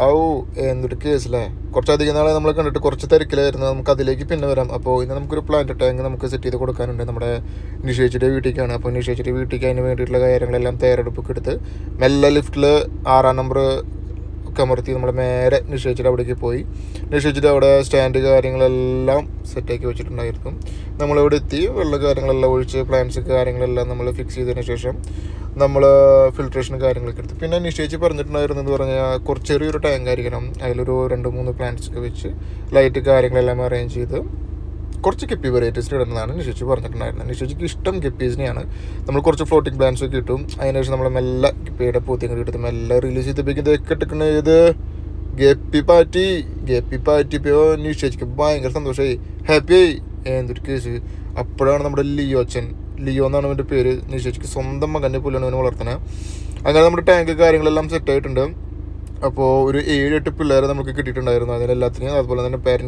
ഔ എന്നൊരു കേസിലേ കുറച്ചധികം നാളെ നമ്മൾ കണ്ടിട്ട് കുറച്ച് തിരക്കിലായിരുന്നു. നമുക്ക് അതിലേക്ക് പിന്നെ വരാം. അപ്പോൾ ഇന്ന് നമുക്കൊരു പ്ലാന്റ് ടാങ്ക് നമുക്ക് സെറ്റ് ചെയ്ത് കൊടുക്കാനുണ്ട് നമ്മുടെ നിഷേച്ചിയുടെ വീട്ടിലേക്കാണ് അപ്പോൾ നിഷേച്ചിയുടെ വീട്ടിലേക്ക് അതിന് വേണ്ടിയിട്ടുള്ള കാര്യങ്ങളെല്ലാം തയ്യാറെടുപ്പൊക്കെ എടുത്ത് മെല്ലെ ലിഫ്റ്റിൽ ആറാം നമ്പർ കമർത്തി നമ്മൾ നേരെ നിശ്ചയിച്ചിട്ട് അവിടേക്ക് പോയി. നിശ്ചയിച്ചിട്ട് അവിടെ സ്റ്റാൻഡ് കാര്യങ്ങളെല്ലാം സെറ്റാക്കി വെച്ചിട്ടുണ്ടായിരുന്നു. നമ്മളിവിടെ എത്തി വെള്ള കാര്യങ്ങളെല്ലാം ഒഴിച്ച് പ്ലാന്റ്സ് കാര്യങ്ങളെല്ലാം നമ്മൾ ഫിക്സ് ചെയ്തതിന് ശേഷം നമ്മൾ ഫിൽട്രേഷൻ കാര്യങ്ങളൊക്കെ എടുത്തു. പിന്നെ നിശ്ചയിച്ച് പറഞ്ഞിട്ടുണ്ടായിരുന്നു എന്ന് പറഞ്ഞാൽ കുറച്ച് ചെറിയൊരു ടാങ്ക് ആയിരിക്കണം. അതിലൊരു രണ്ട് മൂന്ന് പ്ലാന്റ്സ് ഒക്കെ വെച്ച് ലൈറ്റ് കാര്യങ്ങളെല്ലാം അറേഞ്ച് ചെയ്ത് കുറച്ച് കെപ്പി വെറൈറ്റീസ് ഇടുന്നതാണ് നിശ്ചയിച്ച് പറഞ്ഞിട്ടുണ്ടായിരുന്നത്. നിശ്ചയിച്ചിക്ക് ഇഷ്ടം കെപ്പീസിനെയാണ് നമ്മൾ കുറച്ച് ഫ്ലോട്ടിംഗ് പ്ലാൻസ് ഒക്കെ കിട്ടും അതിനുശേഷം നമ്മൾ മെല്ലെ കെപ്പിയുടെ പൂത്തിയും എടുത്ത് മെല്ലെ റിലീസ് ചെയ്തപ്പോഴേക്കും ഇതൊക്കെ ഇട്ടിക്കണ ഇത് ഗപ്പി പാറ്റി ഗപ്പി പാറ്റിയപ്പോൾ നിഷേജിക്ക് ഭയങ്കര സന്തോഷമായി ഹാപ്പിയായി എന്തൊരു കേസ് അപ്പോഴാണ് നമ്മുടെ ലിയോ അച്ഛൻ. ലിയോ എന്നാണ് അവന്റെ പേര്. നിഷേജിക്ക് സ്വന്തം മകന്റെ പുല്ലാണ് അവനെ വളർത്തണേ അങ്ങനെ നമ്മുടെ ടാങ്ക് കാര്യങ്ങളെല്ലാം സെറ്റ് ആയിട്ടുണ്ട്. അപ്പോൾ ഒരു ഏഴ് എട്ട് പിള്ളേരെ നമുക്ക് കിട്ടിയിട്ടുണ്ടായിരുന്നു. അതിനെല്ലാത്തിനെയും അതുപോലെ തന്നെ പാരൻ